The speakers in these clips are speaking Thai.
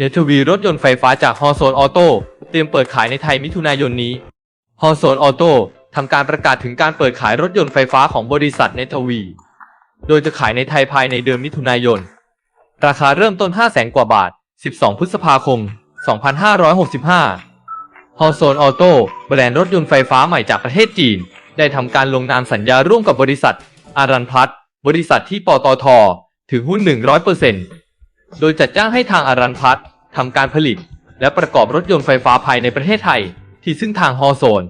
เนทวีรถยนต์ไฟฟ้าจากฮอโซนออโต้เตรียมเปิดขายในไทยมิถุนายนนี้ฮอโซนออโต้ทำการประกาศถึงการเปิดขายรถยนต์ไฟฟ้าของบริษัทเนทวี โดยจะขายในไทยภายในเดือนมิถุนายน ราคาเริ่มต้น 5 0 0แสนกว่าบาท 12 พฤษภาคม 2565ฮอโซนออโต้แบรนด์รถยนต์ไฟฟ้าใหม่จากประเทศจีน ได้ทำการลงนามสัญญาร่วมกับบริษัทอารันพลัสบริษัทที่ปตทถือหุ้น 100% โดยจัดจ้างให้ทางอารันพลัสทำการผลิต และประกอบรถยนต์ไฟฟ้าภายในประเทศไทย ที่ซึ่งทางฮอโซน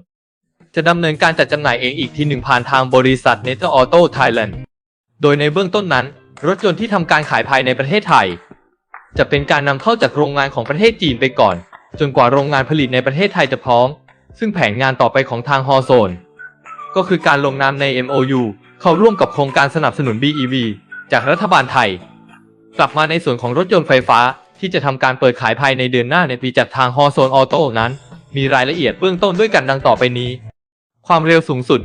จะดำเนินการจัดจำหน่ายเองอีกทีหนึ่งผ่านทางบริษัทเนเธอร์ออโต้ไทยแลนด์โดยในเบื้องต้นนั้น รถยนต์ที่ทำการขายภายในประเทศไทย จะเป็นการนำเข้าจากโรงงานของประเทศจีนไปก่อน จนกว่าโรงงานผลิตในประเทศไทยจะพร้อม ซึ่งแผนงานต่อไปของทางฮอโซน ก็คือการลงนามใน MOU เข้าร่วมกับโครงการสนับสนุน BEV จากรัฐบาลไทย กลับมาในส่วนของรถยนต์ไฟฟ้า ที่จะทำการเปิดขายภายในเดือนหน้าในปีจากทางฮอโซนออโต้นั้น มีรายละเอียดเบื้องต้นด้วยกันดังต่อไปนี้ ความเร็วสูงสุด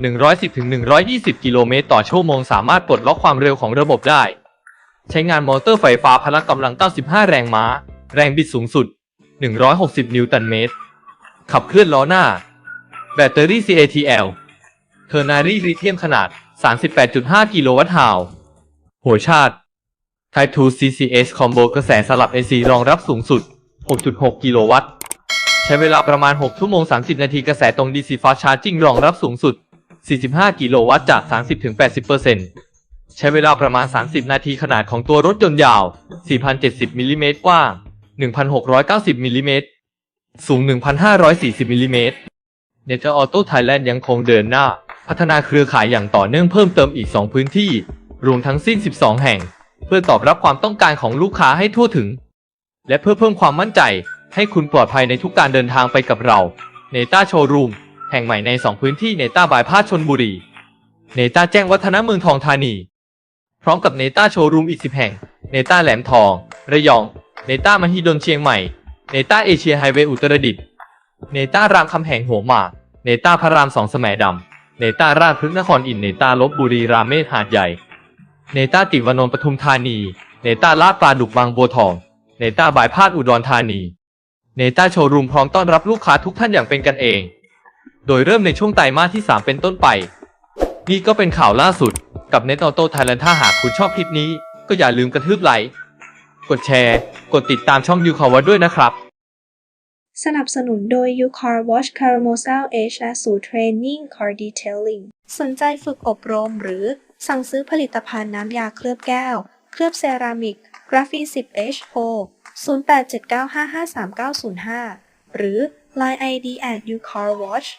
110-120 กิโลเมตรต่อชั่วโมงสามารถปลดล็อกความเร็วของระบบได้ ใช้งานมอเตอร์ไฟฟ้าพละกำลัง 95 แรงม้า แรงบิดสูงสุด 160 นิวตันเมตร ขับเคลื่อนล้อหน้า แบตเตอรี่ CATL เทอร์นารีลิเธียมขนาด 38.5 กิโลวัตต์ฮาวร์หัวชาร์จ Type 2 CCS Combo กระแสสลับ AC รองรับสูงสุด 6.6 กิโลวัตต์ ใช้เวลาประมาณ 6 ชั่วโมง 30 นาทีกระแสตรง DC Fast Charging รองรับสูงสุด 45 กิโลวัตต์จาก 30-80%ใช้เวลาประมาณ 30 นาทีขนาดของตัวรถยนต์ยาว 4,070 มิลลิเมตรกว้าง 1,690 มิลลิเมตร สูง 1,540 มิลลิเมตร เนเจอร์ออโต้ไทยแลนด์ยังคงเดินหน้า พัฒนาเครือข่ายอย่างต่อเนื่องเพิ่มเติมอีก 2 พื้นที่ รวมทั้งสิ้น 12 แห่ง เพื่อตอบรับความต้องการของลูกค้าให้ทั่วถึง และเพื่อเพิ่มความมั่นใจ ให้คุณปลอดภัยในทุกการเดินทางไปกับเราเนต้าโชว์รูมแห่งใหม่ใน 2 พื้นที่เนต้าบายพาสชนบุรีเนต้าแจ้งวัฒนะเมืองทองธานี พร้อมกับเนต้าโชว์รูมอีก 10 แห่งเนต้าแหลมทอง ระยองเนต้ามหิดลเชียงใหม่เนต้าเอเชียไฮเวย์อุตรดิตถ์เนต้ารามคำแหงหัวหมากเนต้าพระรามสองแสมดำเนต้าราชพฤกษ์นครอินเนต้าลบบุรีรามเมศหาดใหญ่ เนต้าติวานนท์ปทุมธานี เนต้าลาดปลาดุกบางบัวทอง เนต้าบายพาดอุดรธานี เนต้าโชว์รูมพร้อมต้อนรับลูกค้าทุกท่านอย่างเป็นกันเอง โดยเริ่มในช่วงไตรมาสที่ 3 เป็นต้นไป นี่ก็เป็นข่าวล่าสุด กับเน็ตออโต้ไทยแลนด์ถ้าหากคุณชอบคลิปนี้ ก็อย่าลืมกระทืบไลค์ กดแชร์ กดติดตามช่องยูคาวัด้วยนะครับ สนับสนุนโดย UCAR Watch Carousel H และศูนย์ Training Car Detailing สนใจฝึกอบรมหรือ สั่งซื้อผลิตภัณฑ์น้ำยาเคลือบแก้ว เคลือบเซรามิก กราฟีน 10H O 0879553905 หรือ Line ID at UCAR Watch